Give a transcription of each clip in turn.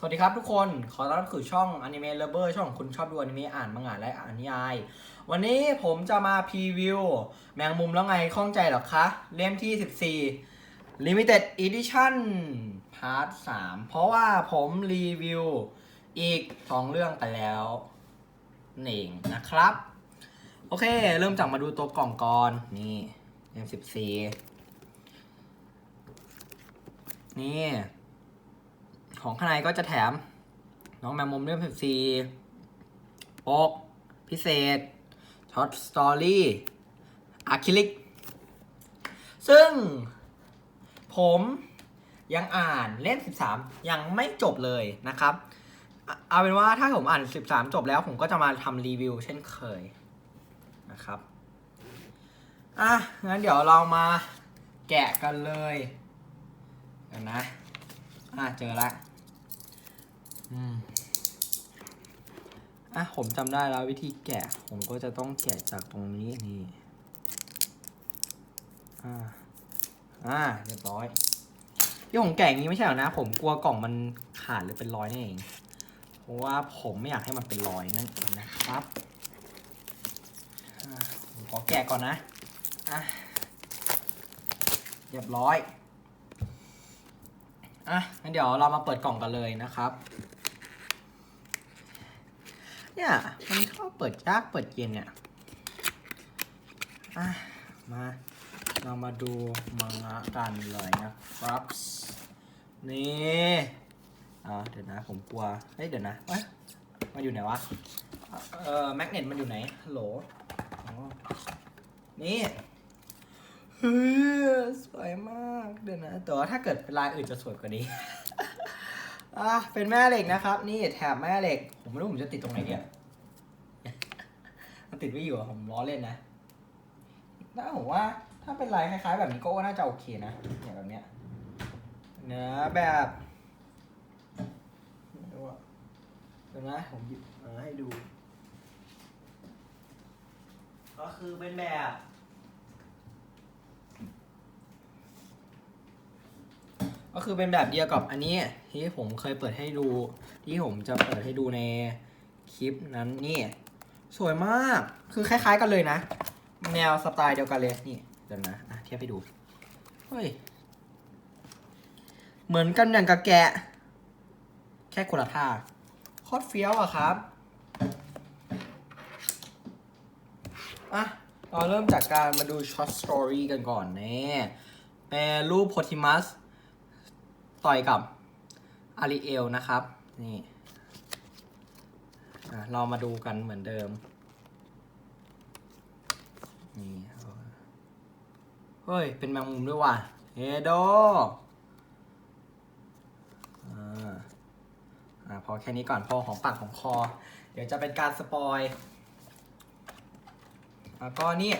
สวัสดีครับทุกคน ขอต้อนรับสู่ช่อง Anime Lover ช่องของคุณชอบดูอนิเมะอ่านมังงะและอ่านนิยาย วันนี้ผมจะมาพรีวิว แมงมุมแล้วไงข้องใจหรอคะ เล่มที่ 14 Limited Edition Part 3เพราะว่าผมรีวิวอีก 2 เรื่องไปแล้วนี่เองนะครับ โอเค เริ่มจากมาดูตัวกล่องก่อน นี่เล่ม14 นี่ ของข้างในก็จะแถม น้องแมมมุมเล่มสิบสี่ปกพิเศษช็อตสตอรี่อะคริลิก ซึ่งผมยังอ่านเล่ม 13 ยังไม่จบเลยนะครับ เอาเป็นว่าถ้าผมอ่าน 13 จบแล้วผมก็จะมาทำรีวิวเช่นเคยนะครับ อะ งั้นเดี๋ยวเรามาแกะกันเลยกันนะ อะ เจอละ อะผมจำได้แล้ววิธีแกะ ผมก็จะต้องแกะจากตรงนี้นี่อ่าอ่าเรียบร้อยที่ผมแกะอย่างนี้ไม่ใช่หรอนะ ผมกลัวกล่องมันขาดหรือเป็นรอยนั่นเอง เพราะว่าผมไม่อยากให้มันเป็นรอยนั่นเองนะครับผมขอแกะก่อนนะอะเรียบร้อยอะงั้นเดี๋ยวเรามาเปิดกล่องกันเลยนะครับ เนี่ยมันชอบเปิดยากเปิดเย็นเนี่ยอะมาเรามาดูมังงะกันเลยนะครับนี่อ่าเดี๋ยวนะผมกลัวเฮ้ยเดี๋ยวนะเอ้ยมันอยู่ไหนวะเอ่อแมกเนตมันอยู่ไหนฮัลโหลนี่เฮ้ยสวยมากเดี๋ยวนะแต่ว่าถ้าเกิดเป็นลายอื่นจะสวยกว่านี้ อะเป็นแม่เหล็กนะครับ นี่แถบแม่เหล็ก ผมไม่รู้ผมจะติดตรงไหนเนี่ยมันติดไม่อยู่ผมล้อเล่นนะน่าผมว่าถ้าเป็นลายคล้ายๆ แบบนี้ก็น่าจะโอเคนะเนี่ยแบบเนี้ยเนื้อแบบไม่รู้อะเดี๋ยวนะผมหยิบมาให้ดู ก็คือเป็นแบบ ก็คือเป็นแบบเดียวกับอันนี้ที่ผมเคยเปิดให้ดู ที่ผมจะเปิดให้ดูในคลิปนั้นนี่สวยมากคือคล้าย ๆ กันเลยนะ แนวสไตล์เดียวกันเลยนี่เดี๋ยวนะอะเทียบให้ดูเฮ้ยเหมือนกันอย่างกับแกะ แค่คนละท่าโคตรเฟี้ยวอะครับอะเราเริ่มจากการมาดูช็อตสตอรี่กันก่อนเนี่ยเป็นรูปโพธิมัส ต่อยกับอาริเอลนะครับ นี่เรามาดูกันเหมือนเดิม นี่ เฮ้ย เป็นแมงมุมด้วยว่ะเฮโดอ่าพอแค่นี้ก่อนพอของปากของคอ เดี๋ยวจะเป็นการสปอยแล้วก็นี่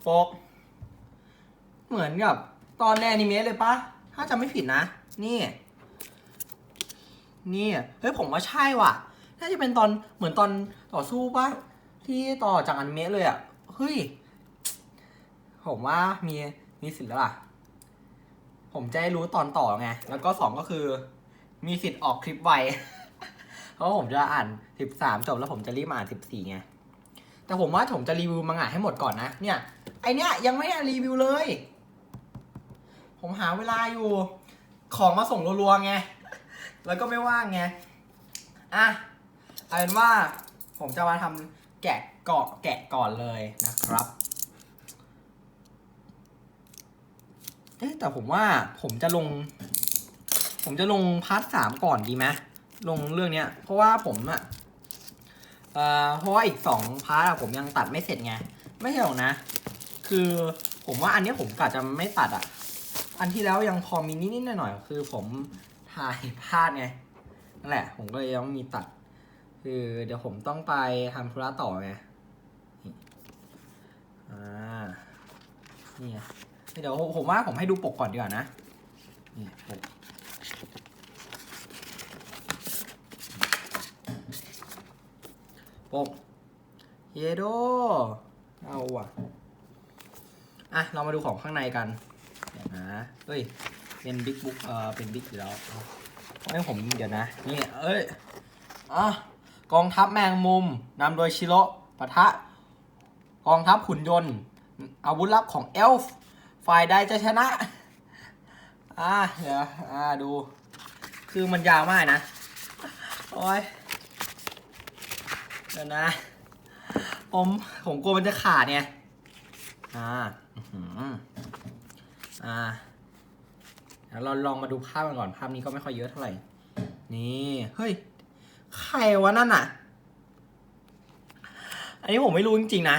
โฟก เหมือนกับตอนในนิเมะเลยปะ ถ้าจำไม่ผิดนะ นี่ นี่ เฮ้ย ผมว่าใช่ว่ะ น่าจะเป็นตอนเหมือนตอนต่อสู้ปะที่ต่อจากอันเมะเลยอะเฮ้ย ผมว่ามีมีสิทธิ์แล้วล่ะ ผมจะได้รู้ตอนต่อไง แล้วก็สองก็คือ มีสิทธิ์ออกคลิปไว เพราะผมจะอ่านสิบสามจบแล้วผมจะรีบอ่านสิบสี่ไง แต่ผมว่าผมจะรีวิวมังงะให้หมดก่อนนะ เนี่ย ไอเนี้ยยังไม่ได้รีวิวเลย ผมหาเวลาอยู่ ของมาส่งรัวๆไง แล้วก็ไม่ว่างไง อะเอาเป็นว่าผมจะมาทำแกะเกาะแกะก่อนเลยนะครับ เอ๊ะแต่ผมว่าผมจะลง ผมจะลงพาร์ทสามก่อนดีไหมลงเรื่องเนี้ย เพราะว่าผมอะเอ่อเพราะว่าอีกสองพาร์ทอะผมยังตัดไม่เสร็จไง ไม่ใช่หรอกนะ คือผมว่าอันนี้ผมกะจะไม่ตัดอะ อันที่แล้วยังพอมีนิดๆหน่อยๆคือผมถ่ายพลาดไงนั่นแหละ ผมก็เลยยังมีตัด คือเดี๋ยวผมต้องไปทำธุระต่อไงอ่านี่ไงเดี๋ยวผมว่าผมให้ดูปกก่อนดีกว่านะนี่ปกปกเยโดเอาว่ะอะ เรามาดูของข้างในกัน เดี๋ยวนะเฮ้ย เป็นบิ๊กบุ๊กเออเป็นบิ๊กอยู่แล้วเอาให้ผมเดี๋ยวนะ นี่ เอ้ย อะ กองทัพแมงมุมนำโดยชิโร่ปะทะ กองทัพขุนยนต์ อาวุธลับของเอลฟ์ ฝ่ายใดจะชนะ อ่าเดี๋ยว อ่า ดู คือมันยาวมากนะ โอ้ย เดี๋ยวนะ ผม ผมกลัวมันจะขาดไงอ่า อื อ่าเราลองมาดูภาพกันก่อนภาพนี้ก็ไม่ค่อยเยอะเท่าไหร่ นี่เฮ้ยใครวะนั่นอะ อันนี้ผมไม่รู้จริงๆนะ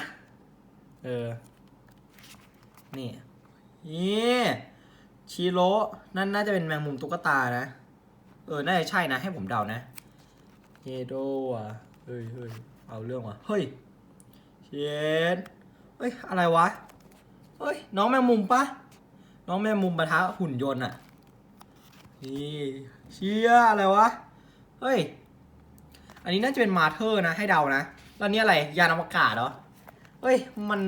เออ นี่นี่ชิโร่นั่นน่าจะเป็นแมงมุมตุ๊กตานะ เออ น่าจะใช่นะ ให้ผมเดานะเยโดอะเฮ้ยเฮ้ยเอาเรื่องว่ะ เฮ้ยเชดเฮ้ย อะไรวะ เฮ้ย น้องแมงมุมปะ น้องแมงมุมปะทะหุ่นยนต์อะ นี่เชี่ยอะไรวะ เฮ้ย อันนี้น่าจะเป็นมาเธอร์นะ ให้เดานะ แล้วนี่อะไร ยานอวกาศเหรอ เฮ้ย มัน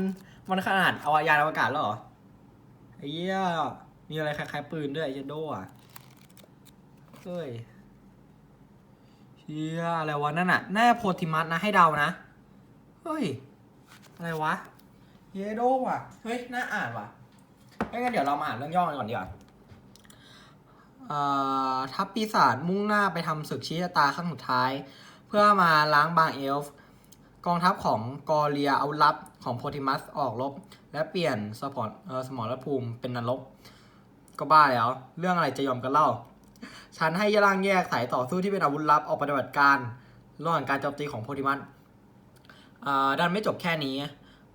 มันขนาดเอายานอวกาศแล้วเหรอไอ้เหี้ย มีอะไรคล้ายๆปืนด้วยไอ้เจโดอะ เฮ้ยเชี่ยอะไรวะนั่นน่ะแน่าโพธิมัสนะให้เดานะ เฮ้ย อะไรวะ เยโดว่ะ เฮ้ย น่าอ่านว่ะ งั้นเดี๋ยวเรามาอ่านเรื่องย่อกันก่อนดีกว่าทัพปีศาจมุ่งหน้าไปทำศึกชี้ชะตาครั้งสุดท้าย เพื่อมาล้างบางเอลฟ์กองทัพของกอเรียเอาลับของโพธิมัสออกรบ และเปลี่ยนสปอร์ตสมรภูมิเป็นนรก ก็บ้าแล้ว เรื่องอะไรจะยอมกันเล่า ฉันให้ยะล่างแยกสายต่อสู้ที่เป็นอาวุธลับออกปฏิบัติการระหว่างการโจมตีของโพธิมัสดันไม่จบแค่นี้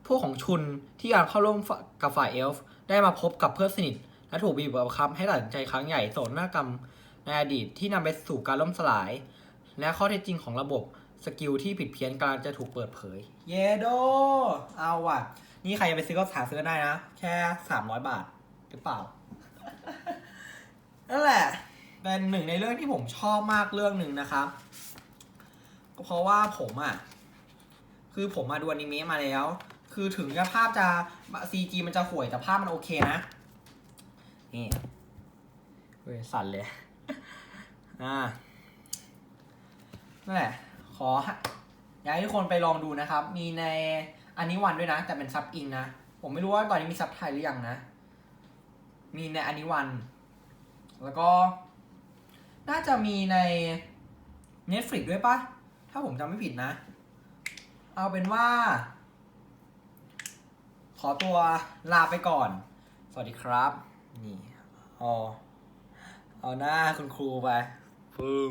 พวกของชุนที่การเข้าร่วมกับฝ่ายเอลฟ์ ได้มาพบกับเพื่อนสนิท และถูกบีบบังคับให้ตัดสินใจครั้งใหญ่โศกนากรรมในอดีตที่นำไปสู่การล่มสลาย และข้อเท็จจริงของระบบสกิลที่ผิดเพี้ยนกำลังจะถูกเปิดเผย เยโด เอาว่ะ นี่ใครจะไปซื้อก็หาซื้อได้นะ แค่สามร้อยบาท หรือเปล่า นั่นแหละ เป็นหนึ่งในเรื่องที่ผมชอบมากเรื่องหนึ่งนะครับ ก็เพราะว่าผมอะ คือผมมาดูอนิเมะมาแล้ว คือถึงจะภาพจะ CG มันจะห่วยแต่ภาพมันโอเคนะ นี่เฮ้ยสั่นเลย อ่า นั่นแหละ ขออยากให้ทุกคนไปลองดูนะครับ มีในอันนี้วันด้วยนะ แต่เป็นซับอิงนะ ผมไม่รู้ว่าตอนนี้มีซับไทยหรือยังนะ มีในอันนี้วัน แล้วก็ น่าจะมีใน Netflix ด้วยปะถ้าผมจำไม่ผิดนะ เอาเป็นว่า ขอตัวลาไปก่อน สวัสดีครับ นี่เอาเอาหน้าคุณครูไป ปึ้ง